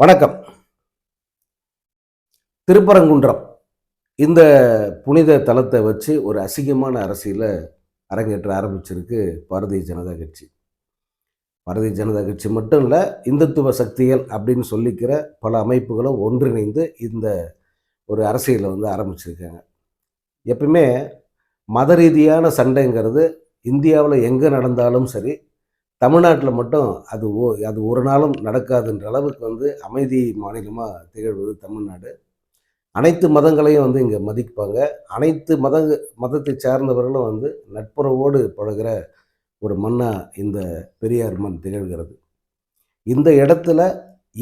வணக்கம். திருப்பரங்குன்றம். இந்த புனித தலத்தை வச்சு ஒரு அசிங்கமான அரசியலை அரங்கேற்ற ஆரம்பிச்சிருக்கு பாரதிய ஜனதா கட்சி. பாரதிய ஜனதா கட்சி மட்டும் இல்லை இந்துத்துவ சக்திகள் அப்படின்னு சொல்லிக்கிற பல அமைப்புகளும் ஒன்றிணைந்து இந்த ஒரு அரசியலை வந்து ஆரம்பிச்சிருக்காங்க. எப்பவுமே மத ரீதியான சண்டைங்கிறது இந்தியாவில் எங்கே நடந்தாலும் சரி தமிழ்நாட்டில் மட்டும் அது ஓ அது ஒரு நாளும் நடக்காதுன்ற அளவுக்கு வந்து அமைதி மாநிலமாக திகழ்வது தமிழ்நாடு. அனைத்து மதங்களையும் வந்து இங்கே மதிப்பாங்க. அனைத்து மத மதத்தை சார்ந்தவர்களும் வந்து நட்புறவோடு பழகிற ஒரு மண்ணாக இந்த பெரியார் மண் திகழ்கிறது. இந்த இடத்துல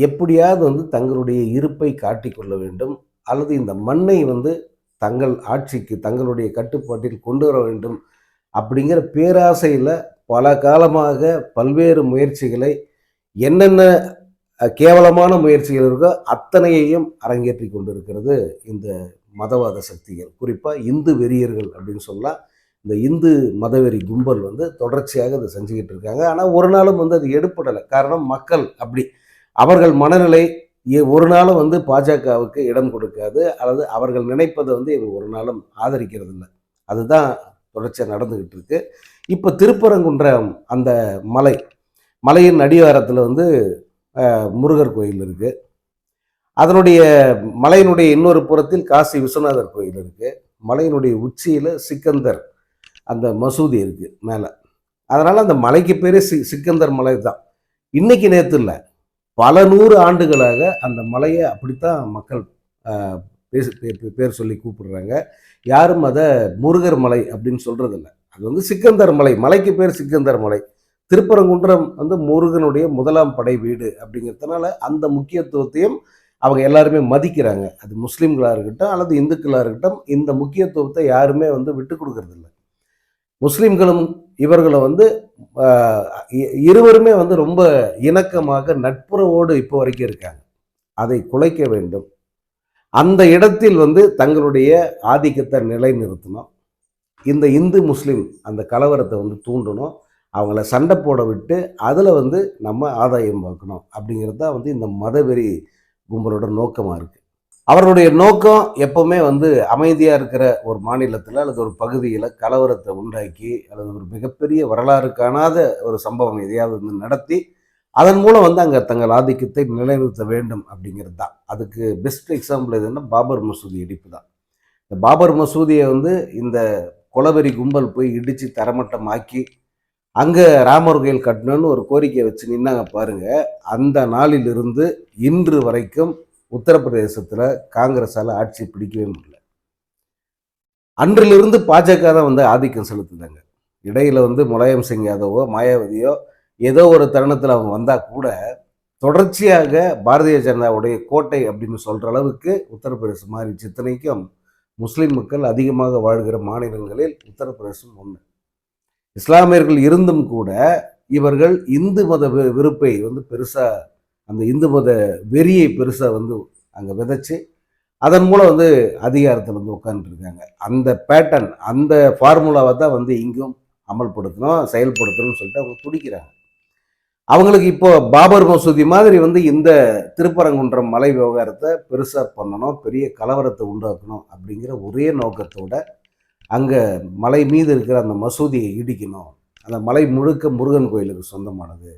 எப்படியாவது வந்து தங்களுடைய இருப்பை காட்டிக்கொள்ள வேண்டும். அல்லது இந்த மண்ணை வந்து தங்கள் ஆட்சிக்கு தங்களுடைய கட்டுப்பாட்டில் கொண்டு வர வேண்டும். அப்படிங்கிற பேராசையில் பல காலமாக பல்வேறு முயற்சிகளை என்னென்ன கேவலமான முயற்சிகள் இருக்கோ அத்தனையையும் அரங்கேற்றி கொண்டிருக்கிறது இந்த மதவாத சக்திகள். குறிப்பாக இந்து வெறியர்கள் அப்படின்னு சொல்லலாம் இந்த இந்து மதவெறி கும்பல் வந்து தொடர்ச்சியாக அதை செஞ்சுக்கிட்டு இருக்காங்க. ஆனால் ஒரு நாளும் வந்து அது எடுப்படலை காரணம் மக்கள் அப்படி. அவர்கள் மனநிலை ஒரு நாளும் வந்து பாஜகவுக்கு இடம் கொடுக்காது. அல்லது அவர்கள் நினைப்பதை வந்து இவங்க ஒரு நாளும் ஆதரிக்கிறது இல்லை அதுதான் தொடர்ச்சியாக நடந்துக்கிட்டு இருக்குது இப்போ திருப்பரங்குன்றம் அந்த மலை மலையின் அடிவாரத்தில் வந்து முருகர் கோயில் இருக்குது அதனுடைய மலையினுடைய இன்னொரு புறத்தில் காசி விஸ்வநாதர் கோயில் இருக்குது மலையினுடைய உச்சியில் சிக்கந்தர் அந்த மசூதி இருக்குது மேலே. அதனால் அந்த மலைக்கு பேரே சி சிக்கந்தர் மலை தான். இன்றைக்கி நேற்று இல்லை. பல நூறு ஆண்டுகளாக அந்த மலையை அப்படித்தான் மக்கள் பேசு பேர் சொல்லி கூப்பிடுறாங்க. யாரும் அதை முருகர் மலை அப்படின்னு சொல்கிறதில்ல அது வந்து சிக்கந்தர் மலை மலைக்கு பேர் சிக்கந்தர் மலை. திருப்பரங்குன்றம் வந்து முருகனுடைய முதலாம் படை வீடு அப்படிங்கிறதுனால அந்த முக்கியத்துவத்தையும் அவங்க எல்லாருமே மதிக்கிறாங்க. அது முஸ்லீம்களாக இருக்கட்டும் அல்லது இந்துக்களாக இருக்கட்டும் இந்த முக்கியத்துவத்தை யாருமே வந்து விட்டு கொடுக்கறதில்ல. முஸ்லீம்களும் இவர்களை வந்து இருவருமே வந்து ரொம்ப இணக்கமாக நட்புறவோடு இப்போ வரைக்கும் இருக்காங்க. அதை குலைக்க வேண்டும். அந்த இடத்தில் வந்து தங்களுடைய ஆதிக்கத்தை நிலைநிறுத்தணும். இந்த இந்து முஸ்லீம் அந்த கலவரத்தை வந்து தூண்டணும். அவங்கள சண்டை போட விட்டு அதில் வந்து நம்ம ஆதாயம் பார்க்கணும். அப்படிங்கிறது தான் வந்து இந்த மதவெறி கும்பலோட நோக்கமாக இருக்குது அவர்களுடைய நோக்கம் எப்போவுமே வந்து அமைதியாக இருக்கிற ஒரு மாநிலத்தில் அல்லது ஒரு பகுதியில் கலவரத்தை உண்டாக்கி அல்லது ஒரு மிகப்பெரிய வரலாறு காணாத ஒரு சம்பவம் எதையாவது வந்து நடத்தி அதன் மூலம் வந்து அங்கே தங்கள் ஆதிக்கத்தை நிலைநிறுத்த வேண்டும் அப்படிங்கிறது தான். அதுக்கு பெஸ்ட் எக்ஸாம்பிள் எதுன்னா பாபர் மசூதி இடிப்பு தான். இந்த பாபர் மசூதியை வந்து இந்த குளவெறி கும்பல் போய் இடித்து தரமட்டமாக்கி அங்கே ராமர் கோயில் கட்டணும்னு ஒரு கோரிக்கையை வச்சு நின்னாங்க பாருங்க. அந்த நாளிலிருந்து இன்று வரைக்கும் உத்தரப்பிரதேசத்தில் காங்கிரஸால் ஆட்சி பிடிக்கவே முடியல. அன்றிலிருந்து பாஜக தான் வந்து ஆதிக்கம் செலுத்துதாங்க. இடையில் வந்து முலாயம் சிங் யாதவோ மாயாவதியோ ஏதோ ஒரு தருணத்தில் அவங்க வந்தால் கூட தொடர்ச்சியாக பாரதிய ஜனதாவுடைய கோட்டை அப்படின்னு சொல்கிற அளவுக்கு உத்தரப்பிரதேசம் மாறிச்சு இத்தனைக்கும் முஸ்லீம் மக்கள் அதிகமாக வாழ்கிற மாநிலங்களில் உத்தரப்பிரதேசம் ஒன்று இஸ்லாமியர்கள் இருந்தும் கூட இவர்கள் இந்து மத வி- விருப்பை வந்து பெருசாக அந்த இந்து மத வெறியை பெருசாக வந்து அங்கே விதைச்சி அதன் மூலம் வந்து அதிகாரத்தில் வந்து உட்காந்துருக்காங்க அந்த பேட்டர்ன் அந்த ஃபார்முலாவை தான் வந்து இங்கும் அமல்படுத்தணும் செயல்படுத்தணும்னு சொல்லிட்டு அவங்க துடிக்கிறாங்க. அவங்களுக்கு இப்போ பாபர் மசூதி மாதிரி வந்து இந்த திருப்பரங்குன்றம் மலை விவகாரத்தை பெருசாக பண்ணணும் பெரிய கலவரத்தை உண்டாக்கணும் அப்படிங்கிற ஒரே நோக்கத்தோட அங்கே மலை மீது இருக்கிற அந்த மசூதியை இடிக்கணும். அந்த மலை முழுக்க முருகன் கோயிலுக்கு சொந்தமானது.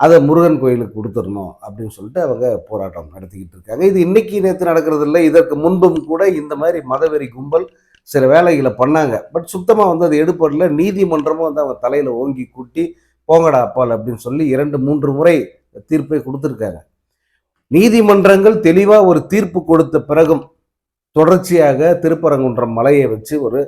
அதை முருகன் கோயிலுக்கு கொடுத்துடணும் அப்படின்னு சொல்லிட்டு அவங்க போராட்டம் நடத்திக்கிட்டு இருக்காங்க. இது இன்னைக்கு நேற்று நடக்கிறது இல்லை. இதற்கு முன்பும் கூட இந்த மாதிரி மதவெறி கும்பல் சில வேலைகளை பண்ணாங்க. பட் சுத்தமாக வந்து அது எடுப்படல. நீதிமன்றமும் வந்து அவங்க தலையில் ஓங்கி கூட்டி போங்கடா அப்பால் அப்படின்னு சொல்லி இரண்டு மூன்று முறை தீர்ப்பை கொடுத்துருக்காங்க. நீதிமன்றங்கள் தெளிவாக ஒரு தீர்ப்பு கொடுத்த பிறகும் தொடர்ச்சியாக திருப்பரங்குன்றம் மலையை வச்சு ஒரு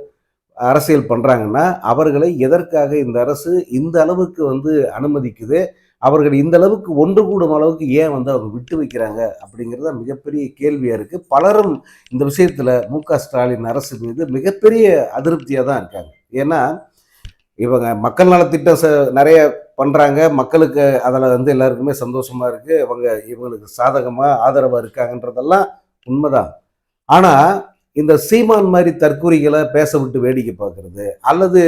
அரசியல் பண்ணுறாங்கன்னா அவர்களை எதற்காக இந்த அரசு இந்த அளவுக்கு வந்து அனுமதிக்குது? அவர்கள் இந்த அளவுக்கு ஒன்று கூடும் அளவுக்கு ஏன் வந்து அவங்க விட்டு வைக்கிறாங்க? அப்படிங்கிறது தான் மிகப்பெரிய கேள்வியாக இருக்குது பலரும் இந்த விஷயத்தில் மு க ஸ்டாலின் அரசு மீது மிகப்பெரிய அதிருப்தியாக தான் இருக்காங்க. ஏன்னா இவங்க மக்கள் நலத்திட்டம் ச நிறைய பண்ணுறாங்க மக்களுக்கு அதில் வந்து எல்லாருக்குமே சந்தோஷமாக இருக்குது இவங்க இவங்களுக்கு சாதகமாக ஆதரவாக இருக்காங்கன்றதெல்லாம் உண்மைதான். ஆனால் இந்த சீமான் மாதிரி தற்கூரிகளை பேச விட்டு வேடிக்கை பார்க்கறது அல்லது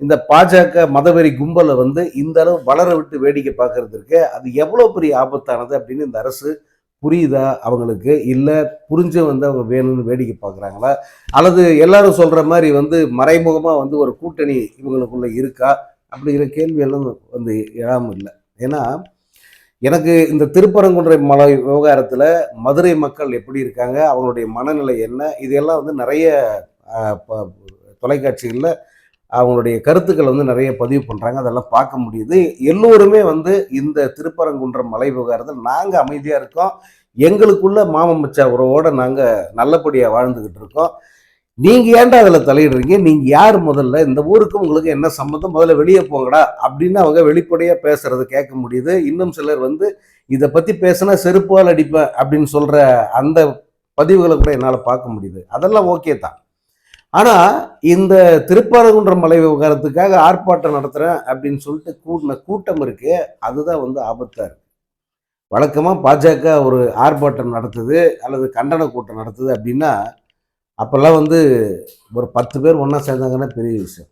இந்த பாஜக மதவெறி கும்பலை வந்து இந்த அளவு வளர விட்டு வேடிக்கை பார்க்கறது இருக்கு அது எவ்வளோ பெரிய ஆபத்தானது அப்படின்னு இந்த அரசு புரியுதா அவங்களுக்கு? இல்லை புரிஞ்ச வந்து அவங்க வேணும்னு வேடிக்கை பார்க்குறாங்களா? அல்லது எல்லாரும் சொல்கிற மாதிரி வந்து மறைமுகமாக வந்து ஒரு கூட்டணி இவங்களுக்குள்ளே இருக்கா? அப்படிங்கிற கேள்வி எல்லாம் வந்து எழாமல் இல்லை. ஏன்னா எனக்கு இந்த திருப்பரங்குன்றை மலை விவகாரத்தில் மதுரை மக்கள் எப்படி இருக்காங்க? அவங்களுடைய மனநிலை என்ன? இதெல்லாம் வந்து நிறைய தொலைக்காட்சிகளில் அவங்களுடைய கருத்துக்கள் வந்து நிறைய பதிவு பண்ணுறாங்க அதெல்லாம் பார்க்க முடியுது. எல்லோருமே வந்து இந்த திருப்பரங்குன்றம் மலை விவகாரத்தில் நாங்கள் அமைதியாக இருக்கோம். எங்களுக்குள்ள மாமன் உறவோடு நாங்கள் நல்லபடியாக வாழ்ந்துக்கிட்டு இருக்கோம். நீங்கள் ஏன்டா அதில் தலையிடுறீங்க? நீங்கள் யார் முதல்ல? இந்த ஊருக்கும் உங்களுக்கு என்ன சம்மந்தம் முதல்ல வெளியே போங்கடா அப்படின்னு அவங்க வெளிப்படையாக பேசுறது கேட்க முடியுது. இன்னும் சிலர் வந்து இதை பற்றி பேசினா செருப்பால் அடிப்பேன் அப்படின்னு சொல்கிற அந்த பதிவுகளை கூட என்னால் பார்க்க முடியுது. அதெல்லாம் ஓகே தான். ஆனால் இந்த திருப்பரங்குன்ற மலை விவகாரத்துக்காக ஆர்ப்பாட்டம் நடத்துகிறேன் அப்படின்னு சொல்லிட்டு கூட்டின கூட்டம் இருக்கு. அதுதான் வந்து ஆபத்தாக இருக்கு. வழக்கமாக பாஜக ஒரு ஆர்ப்பாட்டம் நடத்துது அல்லது கண்டன கூட்டம் நடத்துது அப்படின்னா அப்போல்லாம் வந்து ஒரு பத்து பேர் ஒன்றா சேர்ந்தாங்கன்னா பெரிய விஷயம்.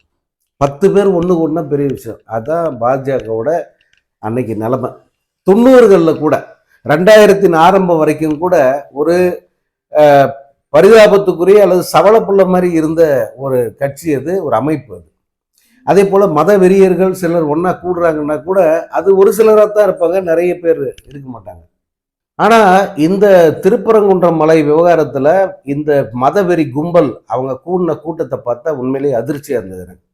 பத்து பேர் ஒன்று கூடனா பெரிய விஷயம். அதுதான் பாஜகவோட அன்னைக்கு நிலமை. தொண்ணூறுகளில் கூட ரெண்டாயிரத்தின் ஆரம்பம் வரைக்கும் கூட ஒரு பரிதாபத்துக்குரிய அல்லது சவளப்புள்ள மாதிரி இருந்த ஒரு கட்சி அது ஒரு அமைப்பு அது. அதே போல் மத வெறியர்கள் சிலர் ஒன்றா கூடுறாங்கன்னா கூட அது ஒரு சிலராக தான் இருப்பாங்க நிறைய பேர் இருக்க மாட்டாங்க. ஆனால் இந்த திருப்பரங்குன்றம் மலை விவகாரத்தில் இந்த மதவெறி கும்பல் அவங்க கூடின கூட்டத்தை பார்த்தா உண்மையிலேயே அதிர்ச்சியாக இருந்தது எனக்கு.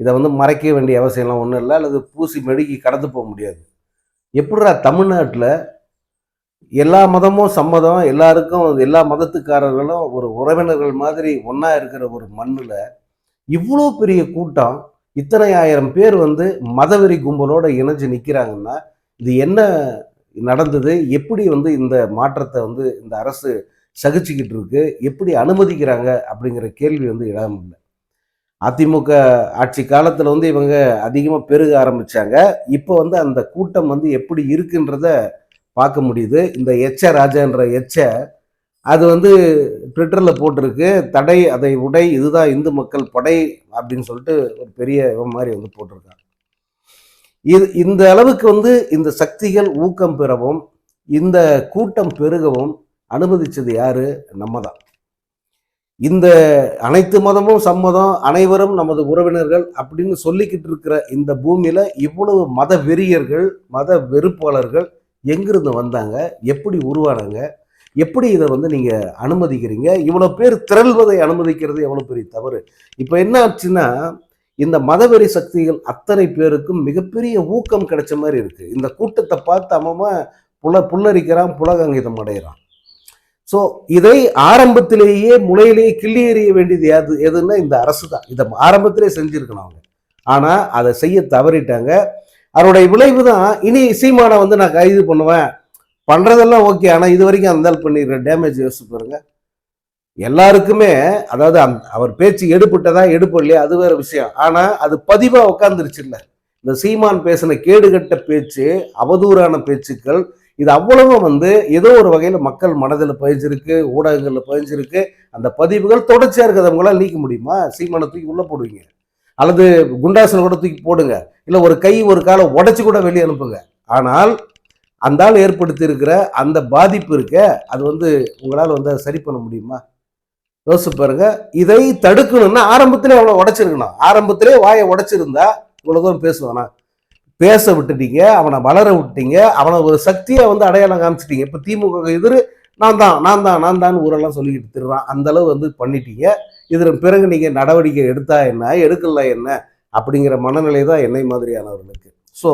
இதை வந்து மறைக்க வேண்டிய அவசியம்லாம் ஒன்றும் இல்லை அல்லது பூசி மெழுகி கடந்து போக முடியாது. எப்படிடா தமிழ்நாட்டில் எல்லா மதமும் சம்மதம் எல்லாருக்கும் எல்லா மதத்துக்காரர்களும் ஒரு உறவினர்கள் மாதிரி ஒன்றா இருக்கிற ஒரு மண்ணில் இவ்வளோ பெரிய கூட்டம் இத்தனை ஆயிரம் பேர் வந்து மதவெறி கும்பலோடு இணைஞ்சு நிற்கிறாங்கன்னா இது என்ன நடந்தது? எப்படி வந்து இந்த மாற்றத்தை வந்து இந்த அரசு சகிச்சுக்கிட்டு இருக்கு? எப்படி அனுமதிக்கிறாங்க? அப்படிங்கிற கேள்வி வந்து இல்லை. அதிமுக ஆட்சி காலத்தில் வந்து இவங்க அதிகமாக பெருக ஆரம்பித்தாங்க இப்போ வந்து அந்த கூட்டம் வந்து எப்படி இருக்குன்றத பார்க்க முடியுது. இந்த எச்ச ராஜான்ற எச்ச அது வந்து ட்விட்டரில் போட்டிருக்கு. தடை அதை உடை இதுதான் இந்து மக்கள் படை அப்படின்னு சொல்லிட்டு ஒரு பெரிய மாதிரி வந்து போட்டிருக்காங்க இது இந்த அளவுக்கு வந்து இந்த சக்திகள் ஊக்கம் பெறவும் இந்த கூட்டம் பெருகவும் அனுமதிச்சது யாரு? நம்ம தான் இந்த அனைத்து மதமும் சம்மதம் அனைவரும் நமது உறவினர்கள் அப்படின்னு சொல்லிக்கிட்டு இருக்கிற இந்த பூமியில இவ்வளவு மத வெறியர்கள் மத வெறுப்பாளர்கள் எங்கிருந்து வந்தாங்க? எப்படி உருவானாங்க? எப்படி இதை வந்து நீங்கள் அனுமதிக்கிறீங்க? இவ்வளோ பேர் திரள்வதை அனுமதிக்கிறது எவ்வளோ பெரிய தவறு? இப்போ என்ன ஆச்சுன்னா இந்த மதவெறி சக்திகள் அத்தனை பேருக்கும் மிகப்பெரிய ஊக்கம் கிடைச்ச மாதிரி இருக்குது இந்த கூட்டத்தை பார்த்து அவன் புல புல்லரிக்கிறான் புலகங்கிதம் அடைகிறான். ஸோ இதை ஆரம்பத்திலேயே முளையிலேயே கிள்ளி எறிய வேண்டியது எது எதுன்னா இந்த அரசு தான். இதை ஆரம்பத்திலே செஞ்சுருக்கணும் அவங்க. ஆனால் அதை செய்ய தவறிட்டாங்க. அதனுடைய விளைவு தான் இனி சீமானை வந்து நான் கைது பண்ணுவேன். பண்ணுறதெல்லாம் ஓகே. ஆனால் இது வரைக்கும் அந்த பண்ணிடுற டேமேஜ் யோசிச்சு பாருங்க. எல்லாருக்குமே அதாவது அந் அவர் பேச்சு எடுப்பட்டதா இல்லையா? அது வேற விஷயம். ஆனால் அது பதிவாக உட்காந்துருச்சு இல்லை. இந்த சீமான் பேசின கேடுகட்ட பேச்சு அவதூறான பேச்சுக்கள் இது அவ்வளவும் வந்து ஏதோ ஒரு வகையில் மக்கள் மனதில் பதிஞ்சிருக்கு ஊடகங்களில் பதிஞ்சிருக்கு. அந்த பதிவுகள் தொடர்ச்சியாக இருக்கிறவங்களால் நீக்க முடியுமா? சீமானத்துக்கு தூக்கி உள்ளே போடுவீங்க. அல்லது குண்டாசனை கூட தூக்கி போடுங்க. இல்லை ஒரு கை ஒரு காலை உடச்சி கூட வெளியே அனுப்புங்க. ஆனால் அந்த ஆள் ஏற்படுத்தி இருக்கிற அந்த பாதிப்பு இருக்க அது வந்து உங்களால் வந்து சரி பண்ண முடியுமா? யோசிச்சு பாருங்க. இதை தடுக்கணும்னா ஆரம்பத்திலே அவ்வளோ உடச்சிருக்கணும். ஆரம்பத்திலே வாயை உடச்சிருந்தா இவ்வளோ தூரம் பேசுவானா. பேச விட்டுட்டீங்க அவனை வளர விட்டீங்க அவனை ஒரு சக்தியை வந்து அடையாளம் காமிச்சிட்டீங்க. இப்போ திமுக எதிர் நான் தான் நான் தான் நான் தான் ஊரெல்லாம் சொல்லிக்கிட்டு திருறான் அந்தளவு வந்து பண்ணிட்டீங்க. இதன் பிறகு நீங்கள் நடவடிக்கை எடுத்தா என்ன எடுக்கல என்ன அப்படிங்கிற மனநிலை தான் என்னை மாதிரியானவர்களுக்கு. ஸோ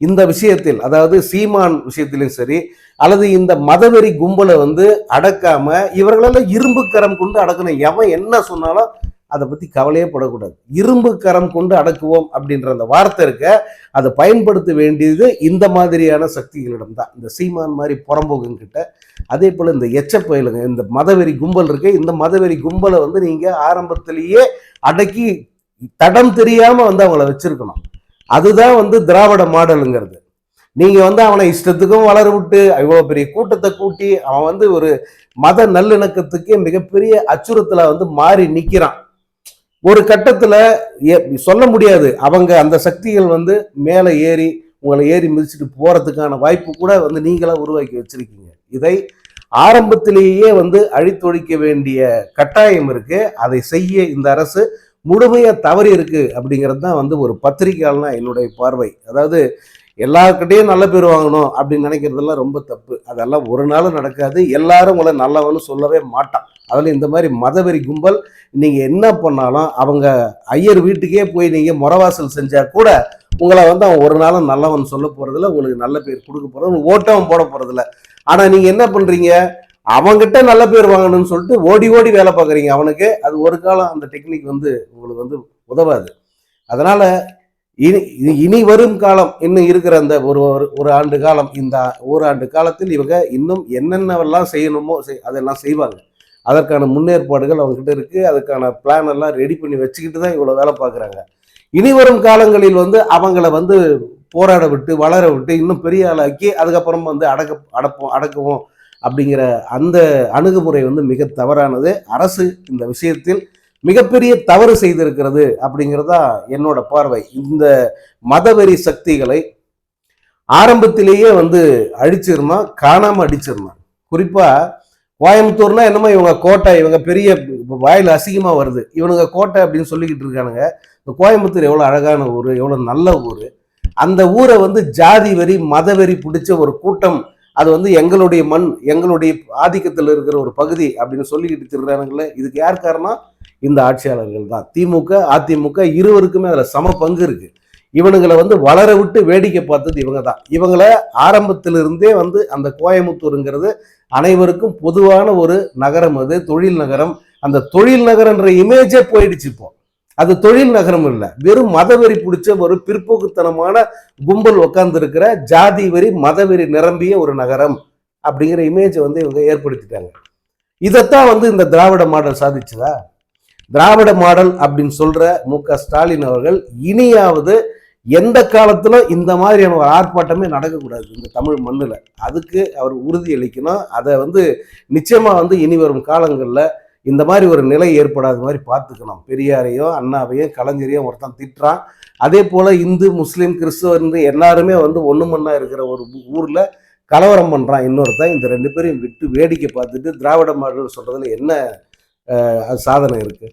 இந்த விஷயத்தில் அதாவது சீமான் விஷயத்திலும் சரி அல்லது இந்த மதவெறி கும்பலை வந்து அடக்காம இவர்களெல்லாம் இரும்பு கரம் கொண்டு அடக்கணும் எவன் என்ன சொன்னாலும் அதை பற்றி கவலையே படக்கூடாது. இரும்பு கரம் கொண்டு அடக்குவோம் அப்படின்ற அந்த வார்த்தை இருக்க அதை பயன்படுத்த வேண்டியது இந்த மாதிரியான சக்திகளிடம் தான் இந்த சீமான் மாதிரி புறம்போகங்கிட்ட அதே போல் இந்த எச்ச புயலுங்க இந்த மதவெறி கும்பல் இருக்கு. இந்த மதவெறி கும்பலை வந்து நீங்கள் ஆரம்பத்திலேயே அடக்கி தடம் தெரியாமல் வந்து அவங்கள வச்சுருக்கணும். அதுதான் வந்து திராவிட மாடலுங்கிறது. நீங்கள் வந்து அவனை இஷ்டத்துக்கும் வளர விட்டு இவ்வளோ பெரிய கூட்டத்தை கூட்டி அவன் வந்து ஒரு மத நல்லிணக்கத்துக்கே மிகப்பெரிய அச்சுறுத்தல வந்து மாறி நிற்கிறான் ஒரு கட்டத்தில் சொல்ல முடியாது. அவங்க அந்த சக்திகள் வந்து மேலே ஏறி உங்களை ஏறி மிதிச்சுட்டு போகிறதுக்கான வாய்ப்பு கூட வந்து நீங்களாக உருவாக்கி வச்சிருக்கீங்க. இதை ஆரம்பத்திலேயே வந்து அழித்தொழிக்க வேண்டிய கட்டாயம் இருக்கு. அதை செய்ய இந்த அரசு முழுமையாக தவறி இருக்கு அப்படிங்கிறது தான் வந்து ஒரு பத்திரிகையாளனா என்னுடைய பார்வை. அதாவது எல்லாருக்கிட்டையும் நல்ல பேர் வாங்கணும் அப்படின்னு நினைக்கிறதெல்லாம் ரொம்ப தப்பு. அதெல்லாம் ஒரு நாளும் நடக்காது. எல்லாரும் உங்களை நல்லவன்னு சொல்லவே மாட்டான். அதில் இந்த மாதிரி மதவெறி கும்பல் நீங்கள் என்ன பண்ணாலும் அவங்க ஐயர் வீட்டுக்கே போய் நீங்கள் முறவாசல் செஞ்சால் கூட உங்களை வந்து அவன் ஒரு நாளும் நல்லவன் சொல்ல போகிறதில்ல உங்களுக்கு நல்ல பேர் கொடுக்க போகிறது உங்களுக்கு போட போகிறதில்ல ஆனா நீங்க என்ன பண்றீங்க? அவங்கிட்ட நல்ல பேர் வாங்கணும்னு சொல்லிட்டு ஓடி ஓடி வேலை பார்க்குறீங்க அவனுக்கு. அது ஒரு காலம் அந்த டெக்னிக் வந்து உங்களுக்கு வந்து உதவாது. அதனால இனி இனி- இனி வரும் காலம் இன்னும் இருக்கிற அந்த ஒரு ஒரு- ஒரு ஆண்டு காலம் இந்த ஓராண்டு காலத்தில் இவங்க இன்னும் என்னென்னவெல்லாம் செய்யணுமோ செய்- அதெல்லாம் செய்வாங்க. அதற்கான முன்னேற்பாடுகள் அவங்ககிட்ட இருக்கு. அதுக்கான பிளான் எல்லாம் ரெடி பண்ணி வச்சுக்கிட்டு தான் இவ்வளோ வேலை பார்க்குறாங்க. இனி வரும் காலங்களில் வந்து அவங்கள வந்து போராட விட்டு வளர விட்டு இன்னும் பெரிய ஆளாக்கி அதுக்கப்புறம் வந்து அடக்க அடப்போம் அடக்குவோம் அப்படிங்கிற அந்த அணுகுமுறை வந்து மிக தவறானது. அரசு இந்த விஷயத்தில் மிகப்பெரிய தவறு செய்திருக்கிறது அப்படிங்கிறதா என்னோட பார்வை. இந்த மதவெறி சக்திகளை ஆரம்பத்திலேயே வந்து அழிச்சிருந்தோம் காணாமல் அடிச்சிருந்தோம் குறிப்பாக கோயம்புத்தூர்னா என்னமோ இவங்க கோட்டை இவங்க பெரிய வாயில் அசிங்கமாக வருது. இவனுங்க கோட்டை அப்படின்னு சொல்லிக்கிட்டு இருக்கானுங்க. இந்த கோயம்புத்தூர் எவ்வளோ அழகான ஊர் எவ்வளோ நல்ல ஊர். அந்த ஊரை வந்து ஜாதி வெறி மதவெறி பிடிச்ச ஒரு கூட்டம் அது வந்து எங்களுடைய மண் எங்களுடைய ஆதிக்கத்தில் இருக்கிற ஒரு பகுதி அப்படின்னு சொல்லிக்கிட்டு திருறானுங்களே இதுக்கு யார் காரணம்? இந்த ஆட்சியாளர்கள் தான். திமுக அதிமுக இருவருக்குமே அதில் சம பங்கு இருக்கு. இவனுங்களை வந்து வளர விட்டு வேடிக்கை பார்த்தது இவங்க தான். இவங்களை ஆரம்பத்திலிருந்தே வந்து அந்த கோயம்புத்தூருங்கிறது அனைவருக்கும் பொதுவான ஒரு நகரம் அது தொழில் நகரம். அந்த தொழில் நகரன்ற இமேஜே போயிடுச்சு இப்போ. அது தொழில் நகரம் இல்லை. வெறும் மதவெறி பிடிச்ச ஒரு பிற்போக்குத்தனமான கும்பல் உட்கார்ந்துருக்கிற ஜாதி வெறி மதவெறி நிரம்பிய ஒரு நகரம் அப்படிங்கிற இமேஜை வந்து இவங்க ஏற்படுத்திட்டாங்க. இதைத்தான் வந்து இந்த திராவிட மாடல் சாதிச்சதா? திராவிட மாடல் அப்படின்னு சொல்ற மு க ஸ்டாலின் அவர்கள் இனியாவது எந்த காலத்திலும் இந்த மாதிரியான ஒரு ஆர்ப்பாட்டமே நடக்கக்கூடாது இந்த தமிழ் மண்ணில். அதுக்கு அவர் உறுதி அளிக்கணும் அதை வந்து நிச்சயமா வந்து இனி வரும் காலங்களில் இந்த மாதிரி ஒரு நிலை ஏற்படாத மாதிரி பார்த்துக்கணும். பெரியாரையும் அண்ணாவையும் கலைஞரையும் ஒருத்தன் திட்டுறான். அதே போல் இந்து முஸ்லீம் கிறிஸ்துவ எல்லாருமே வந்து ஒன்று மண்ணா இருக்கிற ஒரு ஊரில் கலவரம் பண்ணுறான் இன்னொருத்தன். இந்த ரெண்டு பேரையும் விட்டு வேடிக்கை பார்த்துட்டு திராவிட மாடல் சொல்கிறதுல என்ன சாதனை இருக்குது